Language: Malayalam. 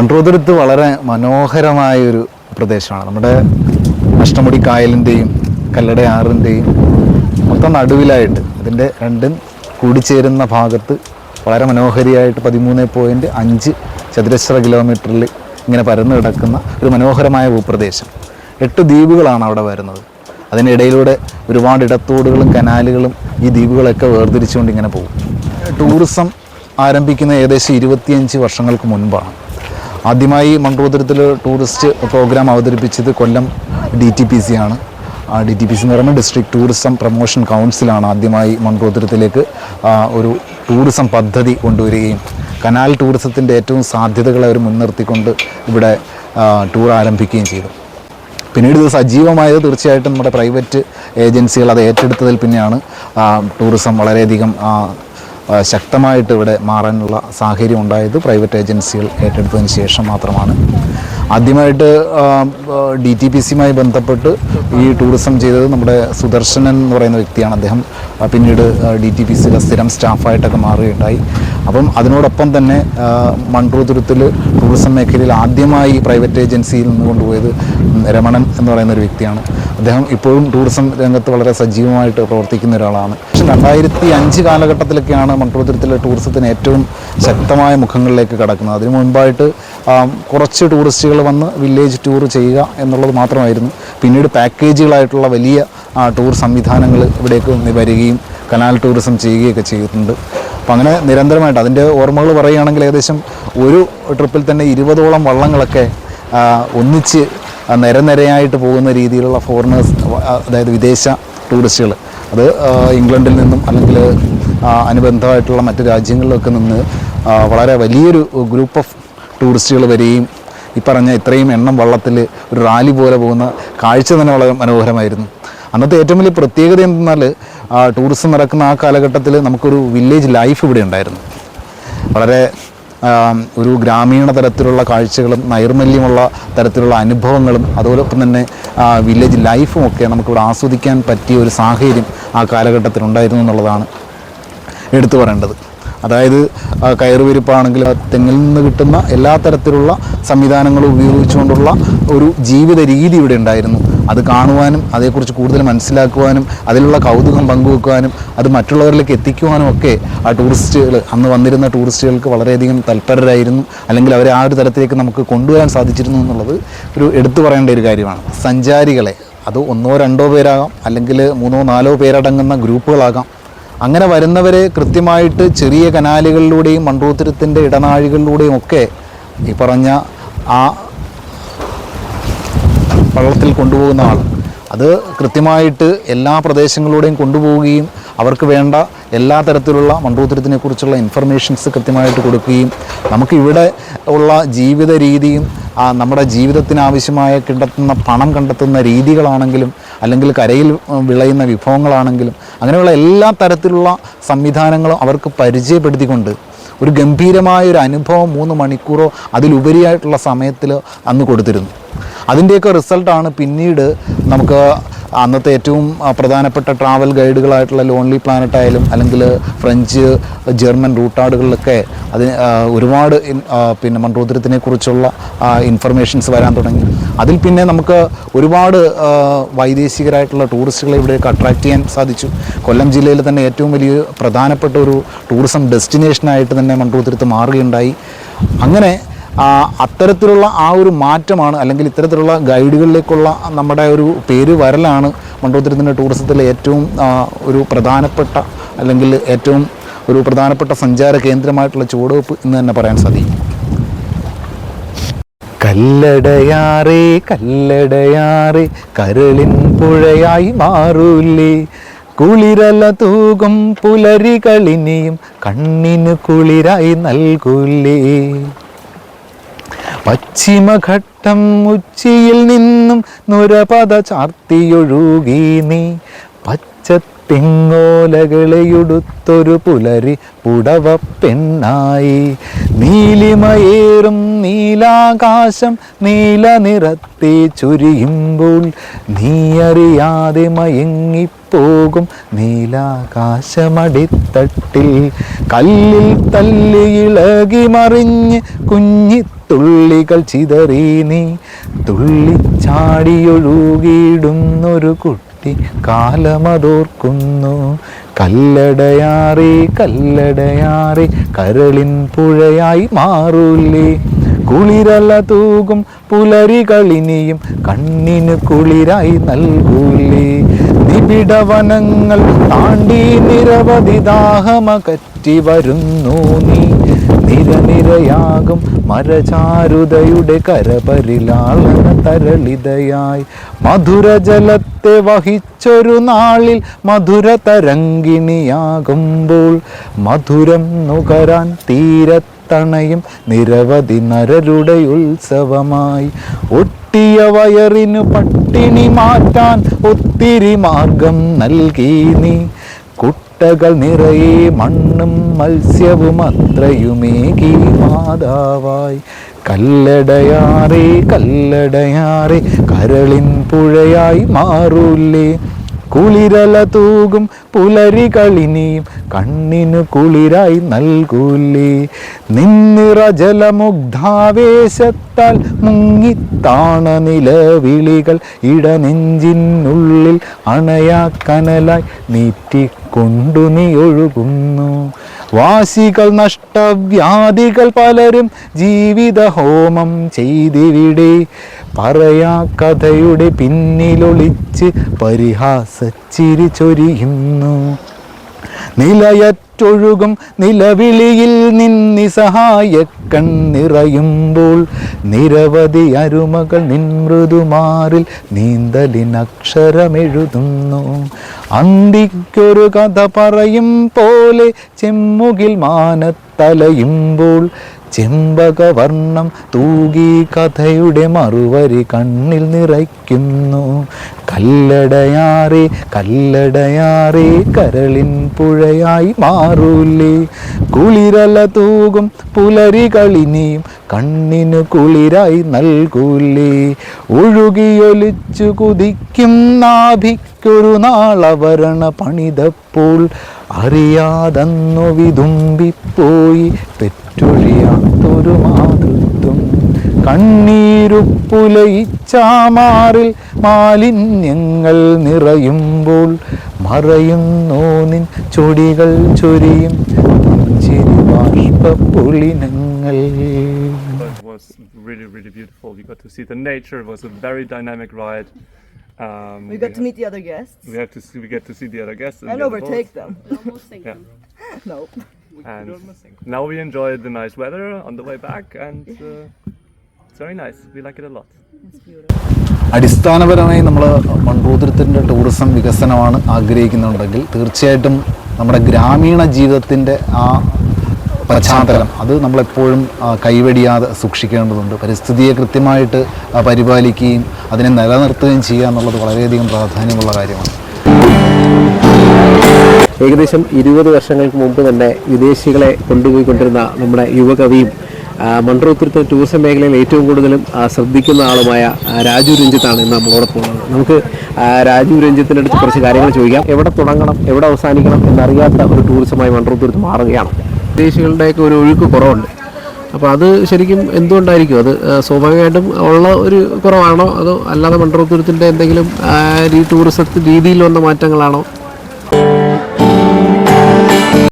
മൺട്രോതുരുത്ത് വളരെ മനോഹരമായൊരു പ്രദേശമാണ്. നമ്മുടെ അഷ്ടമുടി കായലിന്റെയും കല്ലട ആറിന്റെയും മൊത്തം നടുവിലായിട്ട് അതിന്റെ രണ്ടും കൂടിച്ചേരുന്ന ഭാഗത്ത് വളരെ മനോഹരിയായിട്ട് പതിമൂന്ന് പോയിന്റ് അഞ്ച് ചതുരശ്ര കിലോമീറ്ററിൽ ഇങ്ങനെ പരന്നു കിടക്കുന്ന ഒരു മനോഹരമായ ഭൂപ്രദേശം. എട്ട് ദ്വീപുകളാണ് അവിടെ വരുന്നത്. അതിനിടയിലൂടെ ഒരുപാട് ഇടത്തോടുകളും കനാലുകളും ഈ ദ്വീപുകളൊക്കെ വേർതിരിച്ചുകൊണ്ട് ഇങ്ങനെ പോകും. ടൂറിസം ആരംഭിക്കുന്ന ഏകദേശം ഇരുപത്തിയഞ്ച് വർഷങ്ങൾക്ക് മുൻപാണ്. ആദ്യമായി മൺട്രോതുരത്തിൽ ടൂറിസ്റ്റ് പ്രോഗ്രാം അവതരിപ്പിച്ചത് Kollam D T P C ആണ്. ഡി ടി പി സി എന്ന് പറയുമ്പോൾ ഡിസ്ട്രിക്ട് ടൂറിസം പ്രൊമോഷൻ കൗൺസിലാണ് ആദ്യമായി മൺട്രോതുരത്തിലേക്ക് ഒരു ടൂറിസം പദ്ധതി കൊണ്ടുവരികയും കനാൽ ടൂറിസത്തിന്റെ ഏറ്റവും സാധ്യതകളെ അവർ മുൻനിർത്തിക്കൊണ്ട് ഇവിടെ ടൂർ ആരംഭിക്കുകയും ചെയ്തു. പിന്നീട് ഇത് സജീവമായത് തീർച്ചയായിട്ടും നമ്മുടെ പ്രൈവറ്റ് ഏജൻസികൾ അത് ഏറ്റെടുത്തതിൽ പിന്നെയാണ് ടൂറിസം വളരെയധികം ശക്തമായിട്ട് ഇവിടെ മാറാനുള്ള സാഹചര്യം ഉണ്ടായത് പ്രൈവറ്റ് ഏജൻസികൾ ഏറ്റെടുത്തതിന് ശേഷം മാത്രമാണ്. ആദ്യമായിട്ട് ഡി ടി പി സിയുമായി ബന്ധപ്പെട്ട് ഈ ടൂറിസം ചെയ്തത് നമ്മുടെ സുദർശനൻ എന്ന് പറയുന്ന വ്യക്തിയാണ് അദ്ദേഹം. പിന്നീട് ഡി ടി പി സിയിലെ സ്ഥിരം സ്റ്റാഫായിട്ടൊക്കെ മാറുകയുണ്ടായി. അപ്പം അതിനോടൊപ്പം തന്നെ മൺട്രൂ തുരുത്തിൽ ടൂറിസം മേഖലയിൽ ആദ്യമായി പ്രൈവറ്റ് ഏജൻസിയിൽ നിന്ന് കൊണ്ടുപോയത് രമണൻ എന്ന് പറയുന്ന ഒരു വ്യക്തിയാണ്. അദ്ദേഹം ഇപ്പോഴും ടൂറിസം രംഗത്ത് വളരെ സജീവമായിട്ട് പ്രവർത്തിക്കുന്ന ഒരാളാണ്. പക്ഷേ രണ്ടായിരത്തി അഞ്ച് കാലഘട്ടത്തിലൊക്കെയാണ് മൺട്രോതുരത്തിലെ ടൂറിസത്തിന് ഏറ്റവും ശക്തമായ മുഖങ്ങളിലേക്ക് കടക്കുന്നത്. അതിനു മുൻപായിട്ട് കുറച്ച് ടൂറിസ്റ്റുകൾ വന്ന് വില്ലേജ് ടൂർ ചെയ്യുക എന്നുള്ളത് മാത്രമായിരുന്നു. പിന്നീട് പാക്കേജുകളായിട്ടുള്ള വലിയ ടൂർ സംവിധാനങ്ങൾ ഇവിടേക്ക് വരികയും കനാൽ ടൂറിസം ചെയ്യുകയൊക്കെ ചെയ്തിട്ടുണ്ട്. അപ്പോൾ അങ്ങനെ നിരന്തരമായിട്ട് അതിന്റെ ഓർമ്മകൾ പറയുകയാണെങ്കിൽ ഏകദേശം ഒരു ട്രിപ്പിൽ തന്നെ ഇരുപതോളം വള്ളങ്ങളൊക്കെ ഒന്നിച്ച് നിരനിരയായിട്ട് പോകുന്ന രീതിയിലുള്ള ഫോറിനേഴ്സ് അതായത് വിദേശ ടൂറിസ്റ്റുകൾ അത് ഇംഗ്ലണ്ടിൽ നിന്നും അല്ലെങ്കിൽ അനുബന്ധമായിട്ടുള്ള മറ്റ് രാജ്യങ്ങളിലൊക്കെ നിന്ന് വളരെ വലിയൊരു ഗ്രൂപ്പ് ഓഫ് ടൂറിസ്റ്റുകൾ വരികയും ഈ പറഞ്ഞ ഇത്രയും എണ്ണം വള്ളത്തിൽ ഒരു റാലി പോലെ പോകുന്ന കാഴ്ച തന്നെ വളരെ മനോഹരമായിരുന്നു. അന്നത്തെ ഏറ്റവും വലിയ പ്രത്യേകത എന്തെന്നാൽ ടൂറിസം നടക്കുന്ന ആ കാലഘട്ടത്തിൽ നമുക്കൊരു വില്ലേജ് ലൈഫ് ഇവിടെ ഉണ്ടായിരുന്നു. വളരെ ഒരു ഗ്രാമീണ തരത്തിലുള്ള കാഴ്ചകളും നൈർമല്യമുള്ള തരത്തിലുള്ള അനുഭവങ്ങളും അതോടൊപ്പം തന്നെ വില്ലേജ് ലൈഫും ഒക്കെ നമുക്കിവിടെ ആസ്വദിക്കാൻ പറ്റിയ ഒരു സാഹചര്യം ആ കാലഘട്ടത്തിൽ ഉണ്ടായിരുന്നു എന്നുള്ളതാണ് എടുത്തു പറയേണ്ടത്. അതായത് കയറുവിരിപ്പാണെങ്കിൽ തെങ്ങിൽ നിന്ന് കിട്ടുന്ന എല്ലാ തരത്തിലുള്ള സംവിധാനങ്ങളും ഉപയോഗിച്ചുകൊണ്ടുള്ള ഒരു ജീവിത രീതി ഇവിടെ ഉണ്ടായിരുന്നു. അത് കാണുവാനും അതേക്കുറിച്ച് കൂടുതൽ മനസ്സിലാക്കുവാനും അതിലുള്ള കൗതുകം പങ്കുവെക്കുവാനും അത് മറ്റുള്ളവരിലേക്ക് എത്തിക്കുവാനും ഒക്കെ ആ ടൂറിസ്റ്റുകൾ അന്ന് വന്നിരുന്ന ടൂറിസ്റ്റുകൾക്ക് വളരെയധികം തൽപരരായിരുന്നു. അല്ലെങ്കിൽ അവരെ ആ ഒരു തരത്തിലേക്ക് നമുക്ക് കൊണ്ടുവരാൻ സാധിച്ചിരുന്നു എന്നുള്ളത് ഒരു എടുത്തു പറയേണ്ട ഒരു കാര്യമാണ്. സഞ്ചാരികളെ അത് ഒന്നോ രണ്ടോ പേരാകാം അല്ലെങ്കിൽ മൂന്നോ നാലോ പേരടങ്ങുന്ന ഗ്രൂപ്പുകളാകാം. അങ്ങനെ വരുന്നവരെ കൃത്യമായിട്ട് ചെറിയ കനാലുകളിലൂടെയും മൺറൂത്തിരത്തിന്റെ ഇടനാഴികളിലൂടെയും ഒക്കെ ഈ പറഞ്ഞ ആ വള്ളത്തിൽ കൊണ്ടുപോകുന്ന ആൾ. അത് കൃത്യമായിട്ട് എല്ലാ പ്രദേശങ്ങളിലൂടെയും കൊണ്ടുപോവുകയും അവർക്ക് വേണ്ട എല്ലാ തരത്തിലുള്ള മൺറൂത്തുരത്തിനെ കുറിച്ചുള്ള ഇൻഫർമേഷൻസ് കൃത്യമായിട്ട് കൊടുക്കുകയും നമുക്ക് ഇവിടെ ഉള്ള ജീവിത രീതിയും നമ്മുടെ ജീവിതത്തിനാവശ്യമായ കിടത്തുന്ന പണം കണ്ടെത്തുന്ന രീതികളാണെങ്കിലും അല്ലെങ്കിൽ കരയിൽ വിളയുന്ന വിഭവങ്ങളാണെങ്കിലും അങ്ങനെയുള്ള എല്ലാ തരത്തിലുള്ള സംവിധാനങ്ങളും അവർക്ക് പരിചയപ്പെടുത്തിക്കൊണ്ട് ഒരു ഗംഭീരമായ ഒരു അനുഭവം മൂന്ന് മണിക്കൂറോ അതിലുപരിയായിട്ടുള്ള സമയത്തിൽ അന്ന് കൊടുത്തിരുന്നു. അതിന്റെയൊക്കെ റിസൾട്ടാണ് പിന്നീട് നമുക്ക് അന്നത്തെ ഏറ്റവും പ്രധാനപ്പെട്ട ട്രാവൽ ഗൈഡുകളായിട്ടുള്ള ലോൺലി പ്ലാനറ്റ് ആയാലും അല്ലെങ്കിൽ ഫ്രഞ്ച് ജർമ്മൻ റൂട്ടാടുകളിലൊക്കെ അതിന് ഒരുപാട് പിന്നെ മൺറോത്തുരത്തിനെ കുറിച്ചുള്ള ഇൻഫർമേഷൻസ് വരാൻ തുടങ്ങി. അതിൽ പിന്നെ നമുക്ക് ഒരുപാട് വൈദേശികരായിട്ടുള്ള ടൂറിസ്റ്റുകളെ ഇവിടേക്ക് അട്രാക്റ്റ് ചെയ്യാൻ സാധിച്ചു. കൊല്ലം ജില്ലയിൽ തന്നെ ഏറ്റവും വലിയ പ്രധാനപ്പെട്ട ഒരു ടൂറിസം ഡെസ്റ്റിനേഷനായിട്ട് തന്നെ മൺറോത്തുരത്ത് മാറുകയുണ്ടായി. അങ്ങനെ അത്തരത്തിലുള്ള ആ ഒരു മാറ്റമാണ് അല്ലെങ്കിൽ ഇത്തരത്തിലുള്ള ഗൈഡുകളിലേക്കുള്ള നമ്മുടെ ഒരു പേര് വരലാണ് മണ്ഡപത്തിരത്തിന്റെ ടൂറിസത്തിലെ ഏറ്റവും ഒരു പ്രധാനപ്പെട്ട അല്ലെങ്കിൽ ഏറ്റവും ഒരു പ്രധാനപ്പെട്ട സഞ്ചാര കേന്ദ്രമായിട്ടുള്ള ചുവടുവെപ്പ് എന്ന് തന്നെ പറയാൻ സാധിക്കും. കല്ലടയാറേ കല്ലടയാറേ കരളിൻ പുഴയായി മാറൂലേ. കുളിരല തൂകും പുലരികളിനിയും കണ്ണിന് കുളിരായി നൽകൂലേ. പശ്ചിമഘട്ടം ഉച്ചിയിൽ നിന്നും നുരപദ ചാർത്തിയൊഴുകി നീ പച്ച പിങ്ങോലകളെയുടുത്തൊരു പുലരി പുടവ പെണ്ണായി. നീലിമയേറും നീലാകാശം നീല നിറത്തെ ചുരിയുമ്പോൾ നീ അറിയാതെ മയങ്ങിപ്പോകും നീലാകാശമടിത്തട്ടിൽ. കല്ലിൽ തല്ലി ഇളകി മറിഞ്ഞ് കുഞ്ഞിത്തുള്ളികൾ ചിതറി നീ തുള്ളിച്ചാടിയൊഴുകിയിടുന്നൊരു കുട്ടി. കാലമതോർക്കുന്നു. കല്ലടയാറി കല്ലടയാറി കരളിൻ പുഴയായി മാറൂലേ. കുളിരല തൂകും പുലരികളിനിയും കണ്ണിന് കുളിരായി നൽകൂലേ. നിബിഡവനങ്ങൾ താണ്ടി നിരവധി ദാഹമകറ്റി വരുന്നു നീ. നിരനിരയാകും മരചാരുതയുടെ കരപരിലാളന തരളിതയായി. മധുര ജലത്തെ വഹിച്ചൊരു നാളിൽ മധുര തരംഗിണിയാകുമ്പോൾ മധുരം നുകരാൻ തീരത്തണയും നിരവധി നരരുടെ ഉത്സവമായി. ഒട്ടിയ വയറിനു പട്ടിണി മാറ്റാൻ ഒത്തിരി മാർഗം നൽകി നീ. കുട്ടകൾ നിറയെ മണ്ണും മത്സ്യവും അത്രയുമേകി മാതാവായി. കല്ലടയാറേ കല്ലടയാറേ കരളിൻ പുഴയായി മാറൂലേ. കുളിരല തൂകും പുലരികളിനിയും കണ്ണിനു കുളിരായി നൽകൂലേ. നിന്നിറ ജലമുഗ്ധാവേശത്താൽ മുങ്ങിത്താണ നിലവിളികൾ ഇടനെഞ്ചിനുള്ളിൽ അണയാ കനലായി നീറ്റിക്കൊണ്ടു നീ ഒഴുകുന്നു. വാശികൾ നഷ്ടവ്യാധികൾ പലരും ജീവിത ഹോമം ചെയ്തിവിടെ. പറയാ കഥയുടെ പിന്നിലൊളിച്ച് പരിഹാസച്ചിരി ചൊരിയുന്നു. നിലയറ്റൊഴുകും നിലവിളിയിൽ നിന്നിസഹായ കണ്ണിറയുമ്പോൾ നിരവധി അരുമകൾ നിൻ മൃദുമാറിൽ നീന്തലിനക്ഷരമെഴുതുന്നു. അന്തിക്കൊരു കഥ പറയും പോലെ ചെമ്മുകിൽ മാനത്തലയുമ്പോൾ ചെമ്പകവർണം തൂകി കഥയുടെ മറുവരി കണ്ണിൽ നിറയ്ക്കുന്നു. കല്ലടയാറേ കല്ലടയാറേ കരളിൻ പുഴയായി മാറൂലേ. കുളിരല തൂകും പുലരികളിനിയും കണ്ണിനു കുളിരായി നൽകൂലേ. ഒഴുകിയൊലിച്ചു കുതിക്കും നാഭിക്കൊരു നാളവരണ പണിതപ്പോൾ അറിയാതന്നു വിതുമ്പിപ്പോയി തെറ്റൊഴിയാത്തൊരു മാതൃത്വം കണ്ണീരുപ്പുലയിച്ചാമാറിൽ മാലിന്യങ്ങൾ നിറയുമ്പോൾ മറയുന്നോ നിൻ ചൊടികൾ ചൊരിയും ചിരി ബാഷ്പുളിനങ്ങൾ really, really beautiful. We got to see the nature. It was a very dynamic ride. Um, We got to meet the other guests We have to see. We get to see the other guests and, and the overtake them. them. Yeah. No. And now we enjoyed the nice weather on the way back, and uh, it's very nice. We like it a lot. അടിസ്ഥാനപരമായി നമ്മൾ മൺകൂതിരത്തിന്റെ ടൂറിസം വികസനമാണ് ആഗ്രഹിക്കുന്നുണ്ടെങ്കിൽ തീർച്ചയായിട്ടും നമ്മുടെ ഗ്രാമീണ ജീവിതത്തിന്റെ ആ പശ്ചാത്തലം. അത് നമ്മളെപ്പോഴും കൈവടിയാതെ സൂക്ഷിക്കേണ്ടതുണ്ട്. പരിസ്ഥിതിയെ കൃത്യമായിട്ട് പരിപാലിക്കുകയും അതിനെ നിലനിർത്തുകയും ചെയ്യുക എന്നുള്ളത് വളരെയധികം പ്രാധാന്യമുള്ള കാര്യമാണ്. ഏകദേശം ഇരുപത് വർഷങ്ങൾക്ക് മുമ്പ് തന്നെ വിദേശികളെ കൊണ്ടുപോയിക്കൊണ്ടിരുന്ന നമ്മുടെ യുവകവിയും ആ, മൺട്രോത്തുരുത്ത് ടൂറിസം മേഖലയിൽ ഏറ്റവും കൂടുതലും ശ്രദ്ധിക്കുന്ന ആളുമായ രാജു രഞ്ജിത്താണ് ഇന്ന് നമ്മളോടൊപ്പം ഉള്ളത് നമുക്ക് രാജു രഞ്ജിത്തിന്റെ അടുത്ത് കുറച്ച് കാര്യങ്ങൾ ചോദിക്കാം. എവിടെ തുടങ്ങണം എവിടെ അവസാനിക്കണം എന്നറിയാത്ത ഒരു ടൂറിസമായി മൺട്രോത്തുരുത്ത് മാറുകയാണ്. വിദേശികളുടെയൊക്കെ ഒരു ഒഴുക്ക് കുറവുണ്ട്. അപ്പോൾ അത് ശരിക്കും എന്തുകൊണ്ടായിരിക്കും? അത് സ്വാഭാവികമായിട്ടും ഉള്ള ഒരു കുറവാണോ? അതോ അല്ലാതെ മണ്ഡലത്തുരത്തിന്റെ എന്തെങ്കിലും ടൂറിസത്തിൽ രീതിയിൽ വന്ന മാറ്റങ്ങളാണോ?